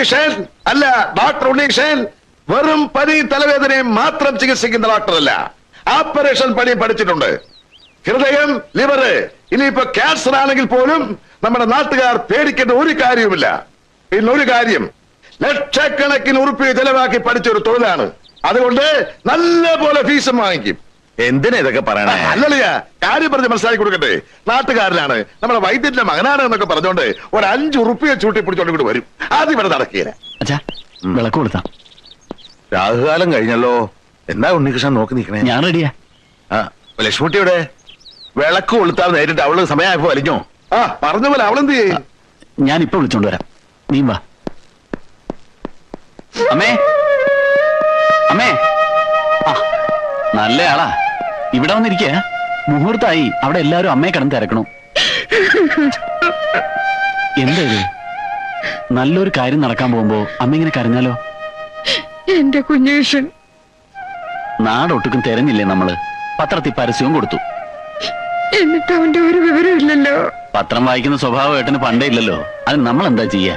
ഉണ്ണീഷൻ അല്ല ഡോക്ടർ ഉണ്ണീഷൻ വെറും പനി തലവേദനയും മാത്രം ചികിത്സിക്കുന്ന ഡോക്ടറല്ല. ഓപ്പറേഷൻ പണി പഠിച്ചിട്ടുണ്ട്. ഹൃദയം ലിവറ് ഇനിയിപ്പോ ക്യാൻസർ ആണെങ്കിൽ പോലും നമ്മുടെ നാട്ടുകാർ പേടിക്കേണ്ട ഒരു കാര്യവുമില്ല. ഇന്നൊരു കാര്യം ലക്ഷക്കണക്കിന് ഉറുപ്പിക ചെലവാക്കി പഠിച്ചൊരു തൊഴിലാണ്. അതുകൊണ്ട് നല്ല പോലെ ഫീസും വാങ്ങിക്കും. എന്തിനാ ഇതൊക്കെ പറയണേ? അല്ലല്ലേ കാര്യം പറഞ്ഞ് മനസ്സിലാക്കി കൊടുക്കട്ടെ. നാട്ടുകാരനാണ് നമ്മുടെ വൈദ്യന്റെ മകനാണ് എന്നൊക്കെ പറഞ്ഞോണ്ട് ഒരു അഞ്ചു ഉറുപ്പിയെ ചൂട്ടി പിടിച്ചോണ്ട് ഇവിടെ വരും. ആദ്യം ഇവിടെ നടക്കില്ല അച്ഛാ വിളക്ക് കൊടുത്താം. രാഹുകാലം കഴിഞ്ഞല്ലോ. എന്താ ഉണ്ണികൃഷ്ണൻ നോക്കി നിൽക്കണേ ഞാൻ റെഡിയാ. ആ ലക്ഷ്മിട്ടിയുടെ വിളക്ക് കൊളുത്താൽ നേരിട്ട് അവൾ സമയമായപ്പോ വലിഞ്ഞോ? ആ പറഞ്ഞ പോലെ അവളെന്ത് ചെയ്യും? ഞാൻ ഇപ്പൊ വിളിച്ചോണ്ട് വരാം. നീ വാ. അമ്മേ. അമ്മേ. ആ നല്ല ആളാ. ഇവിടെ വന്നിരിക്ക. മുഹൂർത്തായി അവിടെ എല്ലാരും അമ്മയെ കടന്ന് തിരക്കണു. എന്താ ഇത്? നല്ലൊരു കാര്യം നടക്കാൻ പോകുമ്പോ അമ്മ ഇങ്ങനെ കരഞ്ഞാലോ? എന്റെ കുഞ്ഞേഷൻ നാടൊട്ടുക്കും തിരഞ്ഞില്ലേ നമ്മൾ? പത്രത്തിൽ പരസ്യവും കൊടുത്തു. എന്നിട്ട് അവന്റെ ഒരു വിവരമില്ലല്ലോ പത്രം വായിക്കുന്ന സ്വഭാവം ഏട്ടന് പണ്ടേ ഇല്ലല്ലോ. അത് നമ്മൾ എന്താ ചെയ്യാ?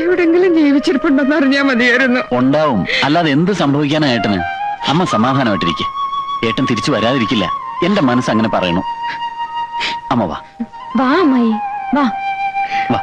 എവിടെങ്കിലും ജീവിച്ചിരിപ്പുണ്ടെന്ന് അറിഞ്ഞാ മതിയായിരുന്നു. ഉണ്ടാവും. അല്ലാതെ എന്ത് സംഭവിക്കാനാ ഏട്ടന്? അമ്മ സമാധാനമായിട്ടിരിക്കെ. ഏട്ടൻ തിരിച്ചു വരാതിരിക്കില്ല. എന്റെ മനസ്സ് അങ്ങനെ പറയണു. അമ്മ വാ. വാ അമ്മായി. വാ. വാ.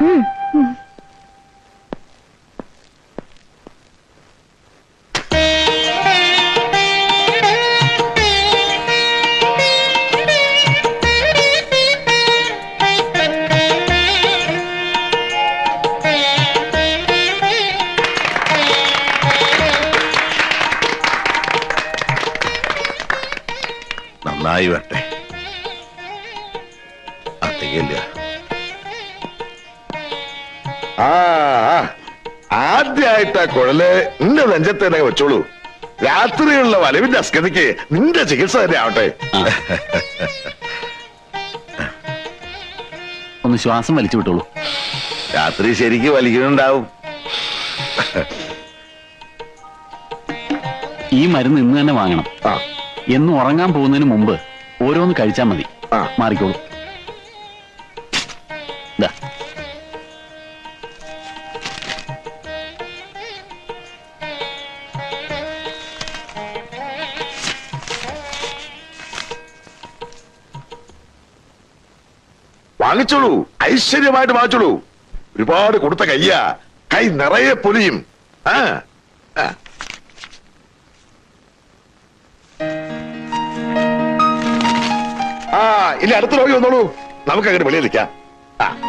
ആ ആ. കുഴൽ നിന്റെ നെഞ്ചത്ത് തന്നെ വെച്ചോളൂ. രാത്രിയുള്ള വലവിന്റെ അസ്കതിക്ക് നിന്റെ ചികിത്സ തന്നെ ആവട്ടെ. ഒന്ന് ശ്വാസം വലിച്ചു വിട്ടോളൂ. രാത്രി ശരിക്ക് വലിക്കുന്നുണ്ടാവും. ഈ മരുന്ന് ഇന്ന് തന്നെ വാങ്ങണം. ആ. എന്ന് ഉറങ്ങാൻ പോകുന്നതിന് മുമ്പ് ഓരോന്ന് കഴിച്ചാൽ മതി. ആ. മാറിക്കോളൂ. ദാ. വാങ്ങിച്ചോളൂ. ഐശ്വര്യമായിട്ട് വാങ്ങിച്ചോളൂ. ഒരുപാട് കൊടുത്ത കയ്യാ. കൈ നിറയെ പൊലിയും. ആ. ആ. ആ അടുത്ത രോഗി വന്നോളൂ. നമുക്ക് അങ്ങനെ വെളിയിലിരിക്കാം ആ.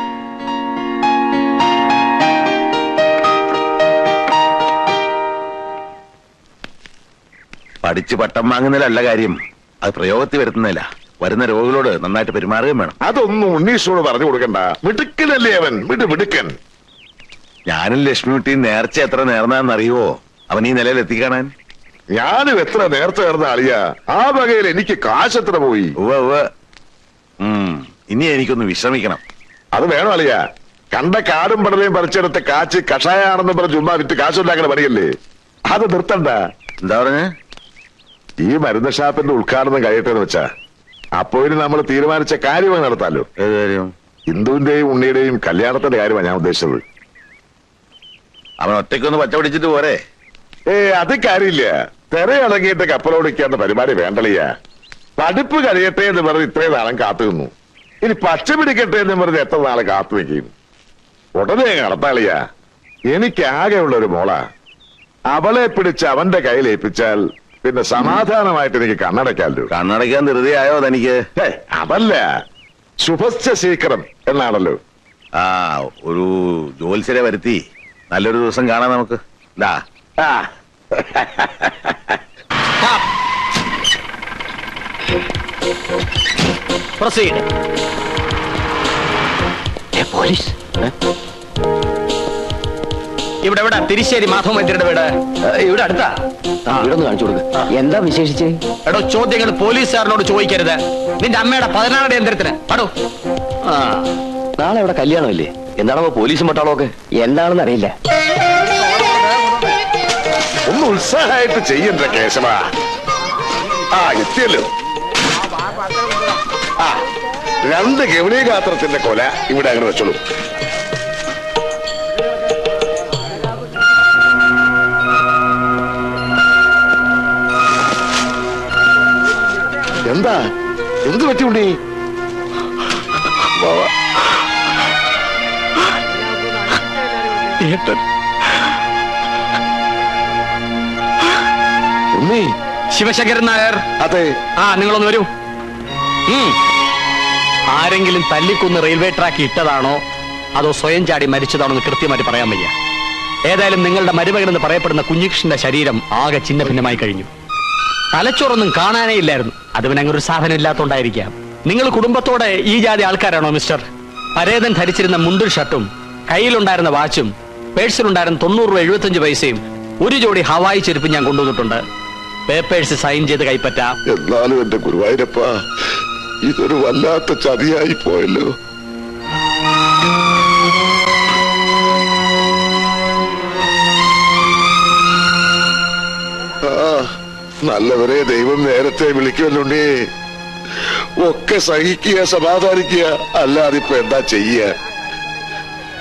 പഠിച്ച് പട്ടം വാങ്ങുന്നതിലല്ല കാര്യം. അത് പ്രയോഗത്തിൽ വരുത്തുന്നില്ല വരുന്ന രോഗികളോട് നന്നായിട്ട് പെരുമാറുകയും വേണം. അതൊന്നും ഉണ്ണീഷോട് പറഞ്ഞു കൊടുക്കണ്ട. മിടുക്കനല്ലേ അവൻ? വിട് മിടുക്കൻ. ഞാനും ലക്ഷ്മിക്കുട്ടിയും നേർച്ച എത്ര നേർന്നാന്നറിയുവോ അവൻ ഈ നിലയിൽ എത്തിക്കാണാൻ. ഞാനും എത്ര നേർച്ച നേർന്ന ആളിയ? ആ വകയിൽ എനിക്ക് കാശ് എത്ര പോയി? ഉവ്വ ഉവ്വ. ഉം, ഇനി എനിക്കൊന്ന് വിശ്രമിക്കണം. അത് വേണം അളിയ? കണ്ട കാടും പടലയും പറിച്ചെടുത്ത കാച്ച് കഷായാണെന്ന് പറഞ്ഞ് ചുമ്മാ വിറ്റ് കാശുണ്ടാക്കണ പണിയല്ലേ? അത് നിർത്തണ്ട. എന്താ പറഞ്ഞേ? ഈ മരുന്ന് ഷാപ്പിന്റെ ഉദ്ഘാടനം കഴിയട്ടെ എന്ന് വെച്ചാ. അപ്പോ ഇനി നമ്മൾ തീരുമാനിച്ച കാര്യമാണ് നടത്താലോ ഏത് കാര്യം ഹിന്ദുവിന്റെയും ഉണ്ണിയുടെയും കല്യാണത്തിന്റെ കാര്യമാണ് ഞാൻ ഉദ്ദേശിച്ചത്. അവൻ ഒറ്റയ്ക്കൊന്ന് പച്ച പിടിച്ചിട്ട് പോരെ? ഏ അത് കാര്യമില്ല. തിരയിളങ്ങിയിട്ട് കപ്പലോടിക്കാത്ത പരിപാടി വേണ്ടളിയ. പഠിപ്പ് കഴിയട്ടെ എന്ന് പറഞ്ഞ് ഇത്രയും നാളം കാത്തു നിന്നു. ഇനി പച്ച പിടിക്കട്ടെ എന്ന് പറഞ്ഞ് എത്ര നാളെ കാത്തു വെക്കും ഉടനെ നടത്താളിയ. എനിക്കാകെ ഉള്ള ഒരു മോളാ. അവളെ പിടിച്ച് അവന്റെ കയ്യിൽ ഏൽപ്പിച്ചാൽ പിന്നെ സമാധാനമായിട്ട് എനിക്ക് കണ്ണടയ്ക്കാമല്ലോ കണ്ണടയ്ക്കാൻ ധൃതിയായോ തനിക്ക്? ഹേ, അതല്ല. ശുഭസ്ഥ ശീക്രം എന്നാണല്ലോ. ആ ഒരു ജോത്സ്യരെ വരുത്തി. നല്ലൊരു ദിവസം കാണാം നമുക്ക്. ആ. പ്രൊസീഡ് പോലീസ് ഇവിടെ ഇവിടെ തിരിശ്ശേരി മാധവ മന്ദിരയുടെ വീട്. ഇവിടെ അടുത്താ? ഇവിടെ ഒന്ന് കാണിച്ചു കൊടുക്ക. എന്താ വിശേഷിച്ച്? എടോ ചോദ്യങ്ങൾ പോലീസുകാരനോട് ചോദിക്കരുത്. നിന്റെ അമ്മയുടെ പതിനാറ് യന്ത്രത്തിന് പടോ. ആ നാളെ ഇവിടെ കല്യാണമല്ലേ? എന്താണോ പോലീസും പട്ടാളോ ഒക്കെ എന്താണെന്ന് അറിയില്ല. ഒന്ന് ഉത്സാഹമായിട്ട് ചെയ്യണ്ട കേശവ. ആ എത്തിയല്ലോ. ആ രണ്ട് ഗൗരീഗാത്രത്തിന്റെ കൊല ഇവിടെ അങ്ങനെ വെച്ചോളൂ. എന്താ? എന്ത് പറ്റി ഉണ്ണി? ശിവശങ്കരൻ നായർ. അതെ. ആ നിങ്ങളൊന്ന് വരൂ. ആരെങ്കിലും തല്ലിക്കുന്ന് റെയിൽവേ ട്രാക്ക് ഇട്ടതാണോ? അതോ സ്വയം ചാടി മരിച്ചതാണോ എന്ന് കൃത്യമായിട്ട് പറയാൻ വയ്യ. ഏതായാലും നിങ്ങളുടെ മരുമകൻ എന്ന് പറയപ്പെടുന്ന കുഞ്ഞികൃഷ്ണന്റെ ശരീരം ആകെ ചിന്ന ഭിന്നമായി കഴിഞ്ഞു. തലച്ചോറൊന്നും കാണാനേ ഇല്ലായിരുന്നു. അത് അങ്ങനെ ഒരു സാധനം ഇല്ലാത്തോണ്ടായിരിക്കാം നിങ്ങൾ കുടുംബത്തോടെ ഈ ജാതി ആൾക്കാരാണോ മിസ്റ്റർ? പരേതൻ ധരിച്ചിരുന്ന മുണ്ടും ഷർട്ടും കയ്യിലുണ്ടായിരുന്ന വാച്ചും പേഴ്സിലുണ്ടായിരുന്ന തൊണ്ണൂറ് രൂപ എഴുപത്തഞ്ച് പൈസയും ഒരു ജോഡി ഹവായി ചെരുപ്പ് ഞാൻ കൊണ്ടുവന്നിട്ടുണ്ട്. പേപ്പേഴ്സ് സൈൻ ചെയ്ത് കൈപ്പറ്റാം. എന്നാലും എന്റെ ഗുരുവായൂരപ്പ ഇതൊരു വല്ലാത്ത ചതിയായി പോയല്ലോ. നല്ലവരെ ദൈവം നേരത്തെ വിളിക്കുമല്ലോണ്ടേ ഒക്കെ സഹിക്കുക സമാധാനിക്കുക അല്ലാതെ ഇപ്പൊ എന്താ ചെയ്യ?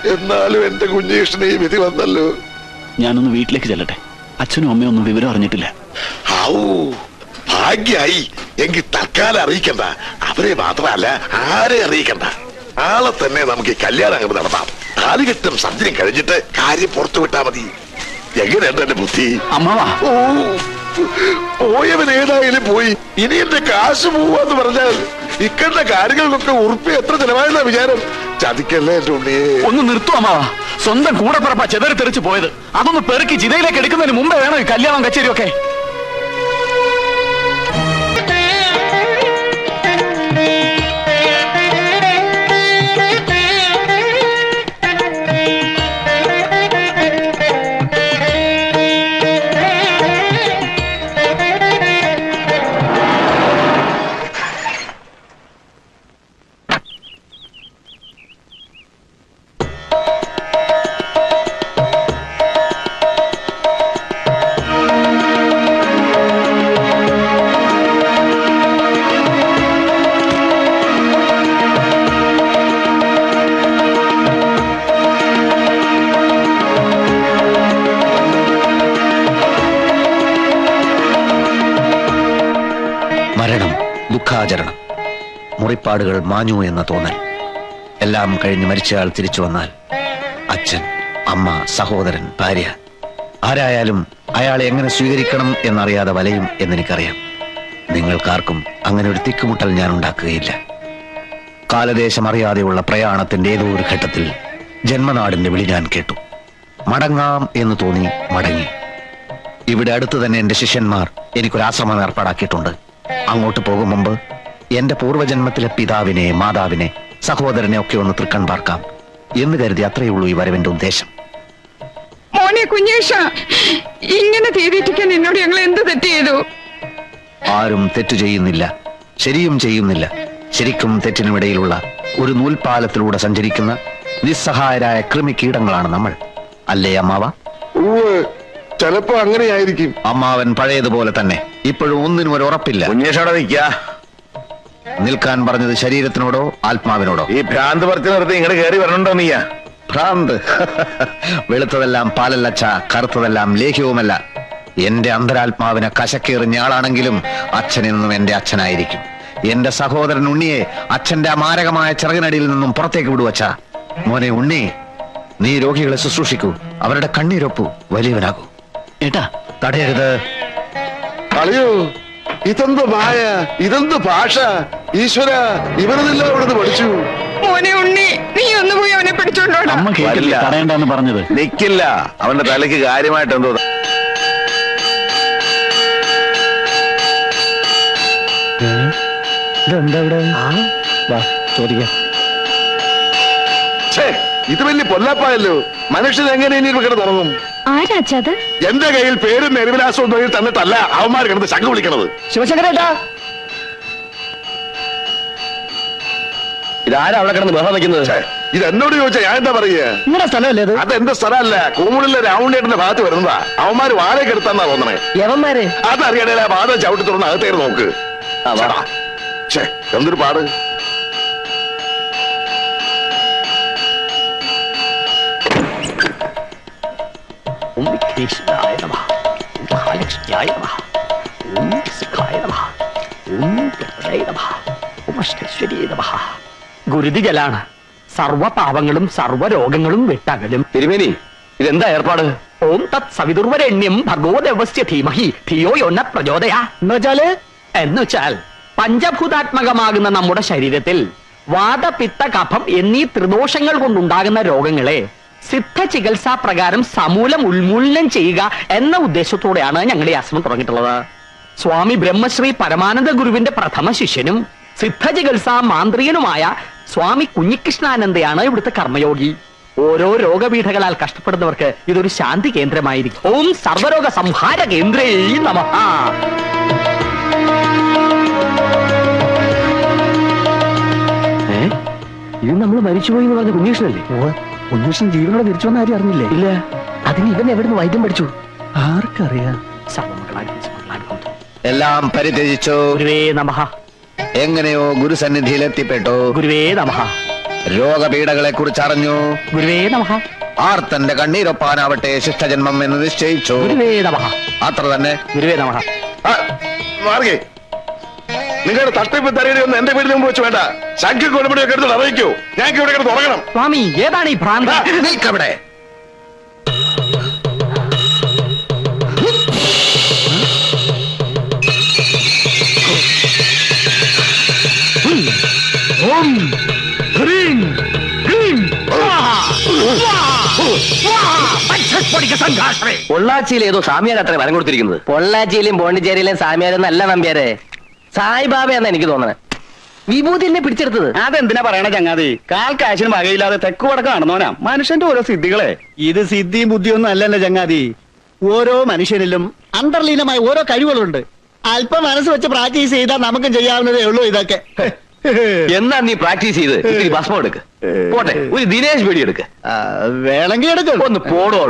എന്നാലും എന്റെ കുഞ്ഞീഷ്ണ ഈ വിധി വന്നല്ലോ. ഞാനൊന്ന് വീട്ടിലേക്ക് ചെല്ലട്ടെ. അച്ഛനും അമ്മയും ഒന്നും വിവരം അറിഞ്ഞിട്ടില്ല. ഔ ഭാഗ്യായി. എങ്കിൽ തൽക്കാലം അറിയിക്കണ്ട. അവരെ മാത്രമല്ല ആരെ അറിയിക്കണ്ട. ആളെ തന്നെ നമുക്ക് കല്യാണം അങ്ങനെ നടത്താം. കാലുകെട്ടും സദ്യം കഴിഞ്ഞിട്ട് കാര്യം പുറത്തു വിട്ടാ മതി. എങ്ങനെയുണ്ട് എന്റെ ബുദ്ധി? അമ്മാവാ. ഓ. പോയവൻ ഏതായാലും പോയി. ഇനി എന്റെ കാശ് പോവാന്ന് പറഞ്ഞാൽ ഇക്കണ്ട കാര്യങ്ങൾക്കൊക്കെ ഉറുപ്പ് എത്ര ചെലവായെന്നാ വിചാരം? ചതിക്കല്ലേ എന്റെ ഒന്ന് നിർത്തുവാ അമ്മാവാ. സ്വന്തം കൂടെ പറപ്പാ ചെതറി തെറിച്ച് പോയത്. അതൊന്ന് പെറുക്കി ചിതയിലേക്ക് എടുക്കുന്നതിന് മുമ്പേ വേണം ഈ കല്യാണം കച്ചേരിയൊക്കെ? ദുഃഖാചരണം മുറിപ്പാടുകൾ മാഞ്ഞു എന്ന തോന്നൽ. എല്ലാം കഴിഞ്ഞ് മരിച്ചയാൾ തിരിച്ചു വന്നാൽ അച്ഛൻ അമ്മ സഹോദരൻ ഭാര്യ. ആരായാലും അയാളെ എങ്ങനെ സ്വീകരിക്കണം എന്നറിയാതെ വലയും എന്നെനിക്കറിയാം. നിങ്ങൾക്കാർക്കും അങ്ങനെ ഒരു തിക്കുമുട്ടൽ ഞാൻ ഉണ്ടാക്കുകയില്ല. കാലദേശം അറിയാതെയുള്ള പ്രയാണത്തിന്റെ ഏതോ ഒരു ഘട്ടത്തിൽ ജന്മനാടിന്റെ വിളി ഞാൻ കേട്ടു. മടങ്ങാം എന്ന് തോന്നി മടങ്ങി. ഇവിടെ അടുത്ത് തന്നെ എന്റെ ശിഷ്യന്മാർ എനിക്കൊരാശ്രമം ഏർപ്പാടാക്കിയിട്ടുണ്ട്. അങ്ങോട്ട് പോകും മുമ്പ് എന്റെ പൂർവജന്മത്തിലെ പിതാവിനെ മാതാവിനെ സഹോദരനെ ഒക്കെ ഒന്ന് തൃക്കൺ പാർക്കാം എന്ന് കരുതി അത്രയേ ഉള്ളൂ ഈ വരവിന്റെ ഉദ്ദേശം. മോനെ കുഞ്ഞേഷ ഇങ്ങനെ തീരിട്ടിക്കാൻ എന്നോട് ഞങ്ങൾ എന്ത് തെറ്റ് ചെയ്തു? ആരും തെറ്റ് ചെയ്യുന്നില്ല ശരിയും ചെയ്യുന്നില്ല. ശരിക്കും തെറ്റിനുമിടയിലുള്ള ഒരു നൂൽപാലത്തിലൂടെ സഞ്ചരിക്കുന്ന നിസ്സഹായരായ കൃമി കീടങ്ങളാണ് നമ്മൾ. അല്ലേ അമ്മാവ? ചിലപ്പോ അങ്ങനെയായിരിക്കും. അമ്മാവൻ പഴയതുപോലെ തന്നെ. ഇപ്പോഴും ഒന്നിനും ഒരു ഉറപ്പില്ല. നിൽക്കാൻ പറഞ്ഞത് ശരീരത്തിനോടോ ആത്മാവിനോടോ? ഈ ഭ്രാന്ത് പറിച്ചു നിർത്തി ഇങ്ങോട്ട് കയറി വരണുണ്ടോ നീയ? ഭ്രാന്ത്? വെളുത്തതെല്ലാം പാലല്ലച്ച കറുത്തതെല്ലാം ലേഹ്യവുമല്ല. എന്റെ അന്തരാത്മാവിനെ കശക്കേറിഞ്ഞ ആളാണെങ്കിലും നിന്നും എന്റെ അച്ഛനായിരിക്കും. എന്റെ സഹോദരൻ ഉണ്ണിയെ അച്ഛന്റെ മാരകമായ ചിറകിനടിയിൽ നിന്നും പുറത്തേക്ക് വിടുവച്ച മോനെ ഉണ്ണി നീ രോഗികളെ ശുശ്രൂഷിക്കൂ. അവരുടെ കണ്ണീരൊപ്പു വലിയവനാകൂ. ഏട്ടാ തടയരുത്. അളിയോ ഇതെന്ത് മായ? ഇതെന്ത് ഭാഷ? ഈശ്വര പഠിച്ചു? മോനെ ഉണ്ണി നീ ഒന്ന് പോയി അവനെ പിടിച്ചോണ്ടോടാ. അമ്മ കേട്ടില്ല വരില്ല. തടയണ്ടെന്ന് പറഞ്ഞത്. നിക്കില്ല. അവന്റെ തലയ്ക്ക് കാര്യമായിട്ട് എന്തോ ഇതെന്താ ഇവിടെ? വാ ചോദിക്കാം. ഛേ ഇത് വലിയ പൊല്ലാപ്പായല്ലോ. മനുഷ്യൻ എങ്ങനെ ഇനി ഇവിടെ തുടങ്ങും ആരാച്ചത് എന്റെ കയ്യിൽ പേരും നെരുവിലാസവും തൊഴിൽ തന്നിട്ടല്ല. അവന്മാർ കിടന്ന് ശങ്ക വിളിക്കണത്. ശിവശങ്കരേട്ടാ. ഇതാരാ അവിടെ കിടന്ന് ബഹളം വെക്കുന്നത്? ഇത് എന്നോട് ചോദിച്ചാ ഞാൻ എന്താ പറയുക? നിങ്ങളുടെ സ്ഥലമല്ലേ ഇത്? അത് എന്റെ സ്ഥലമല്ല? കൂമുളിലെ രാവുണ്ടേട്ടന്റെ ഭാഗത്ത് വരുന്നതാ. അവന്മാര് വാഴയ്ക്ക് എടുത്താന്നാ തോന്നണേ. യവന്മാര്? അതറിയണേ ആ ബാധ ചവിട്ടി തുറന്ന് അകത്തേക്ക് നോക്ക്. ആ, വാ. ഛേ എന്തൊരു പാട്. ഓം വിഘ്നേശ്വരായ നമഃ. മഹാലക്ഷ്മിയായ നമഃ. ഓം സുഖായ നമഃ. ഓം ഗണപതയേ നമഃ. ഗുരുതി ജലാണ് സർവ പാപങ്ങളും സർവ രോഗങ്ങളും വിട്ടകലും. തിരുമേനി ഇതെന്താ ഏർപ്പാട്? ഓം തത് സവിതുർവരണ്യം ഭഗവദേവസ്യ ധീമഹി. ധിയോ യൊന്ന പ്രചോദയ. എന്നുവെച്ചാൽ എന്നുവെച്ചാൽ പഞ്ചഭൂതാത്മകമാകുന്ന നമ്മുടെ ശരീരത്തിൽ വാദപിത്ത കഫം എന്നീ ത്രിദോഷങ്ങൾ കൊണ്ടുണ്ടാകുന്ന രോഗങ്ങളെ സിദ്ധ ചികിത്സാ പ്രകാരം സമൂലം ഉന്മൂലനം ചെയ്യുക എന്ന ഉദ്ദേശത്തോടെയാണ് ഞങ്ങൾ ഈ ആശ്രമം തുടങ്ങിയിട്ടുള്ളത്. സ്വാമി ബ്രഹ്മശ്രീ പരമാനന്ദ ഗുരുവിന്റെ പ്രഥമ ശിഷ്യനും സിദ്ധ ചികിത്സാ മാന്ത്രികനുമായ സ്വാമി കുഞ്ഞികൃഷ്ണാനന്ദയാണ് ഇവിടുത്തെ കർമ്മയോഗി. ഓരോ രോഗപീഠകളാൽ കഷ്ടപ്പെടുന്നവർക്ക് ഇതൊരു ശാന്തി കേന്ദ്രമായിരിക്കും. ഓം സർവരോഗ സംഹാര കേന്ദ്രേ നമ. ഇത് നമ്മൾ മരിച്ചുപോയി എന്ന് പറഞ്ഞ കുഞ്ഞീഷനല്ലേ കുഞ്ഞീഷൻ ജീവനോടെ തിരിച്ചു വന്ന ആരും അറിഞ്ഞില്ലേ? ഇല്ല. അതിന് ഇവൻ എവിടുന്ന് വൈദ്യം പഠിച്ചു? ആർക്കറിയാം. എല്ലാം പരിത്യജിച്ചു. ഗുരുവേ നമ. എങ്ങനെയോ ഗുരുസന്നിധിയിൽ എത്തിപ്പെട്ടു ഗുരുവേ നമ. രോഗപീഠകളെ കുറിച്ച് അറിഞ്ഞു ഗുരുവേ നമ. ആർത്തന്റെ കണ്ണീരൊപ്പാനാവട്ടെ ശിഷ്ടജന്മം എന്ന് നിശ്ചയിച്ചു. ഗുരുവേ നമ. അത്ര തന്നെ ഗുരുവേ നമ. ആ, മാർഗേ. നിങ്ങളുടെ തട്ടിപ്പ് തരയുടെ ഒന്നും എന്റെ വീടിന് മുമ്പ് വെച്ച് വേണ്ട. ശംഖ് കൊടുപടിയൊക്കെ എടുത്ത് അറിയിക്കൂ. ഞങ്ങൾക്ക് ഇവിടെ കിടന്ന് തുടങ്ങണം സ്വാമി ഏതാണ് ഈ ഭ്രാന്ത? നിൽക്കവിടെ. പൊള്ളാച്ചിയിൽ ഏതോ സാമിയാർ അത്ര വരം കൊടുത്തിരിക്കുന്നത്? പൊള്ളാച്ചിയിലും പോണ്ടിച്ചേരിയിലും സാമിയാരൊന്നല്ല അല്ല നമ്പ്യാരെ. സായിബാബ എന്നാ എനിക്ക് തോന്നണേ. വിഭൂതി എന്നെ പിടിച്ചെടുത്തത്. അതെന്തിനാ പറയണ ചങ്ങാതി? കാൽ കാശിന് വകയില്ലാതെ തെക്ക് വടക്ക് നടന്നോനാ മനുഷ്യന്റെ ഓരോ സിദ്ധികളെ. ഇത് സിദ്ധിയും ബുദ്ധിയൊന്നും അല്ലല്ലോ ചങ്ങാതി. ഓരോ മനുഷ്യനിലും അന്തർലീനമായ ഓരോ കഴിവുകളുണ്ട്. അല്പം മനസ്സ് വെച്ച് പ്രാക്ടീസ് ചെയ്താൽ നമുക്കും ചെയ്യാവുന്നതേ ഉള്ളൂ ഇതൊക്കെ. എന്നാ നീ പ്രാക്ടീസ് ചെയ്ത്? ഇത്തിരി ഭസ്മം എടുക്ക്. പോട്ടെ ഒരു ദിനേശ് പേടി എടുക്ക്. ആ, വേണമെങ്കിൽ എടുക്കും. ഒന്ന് പോടോ.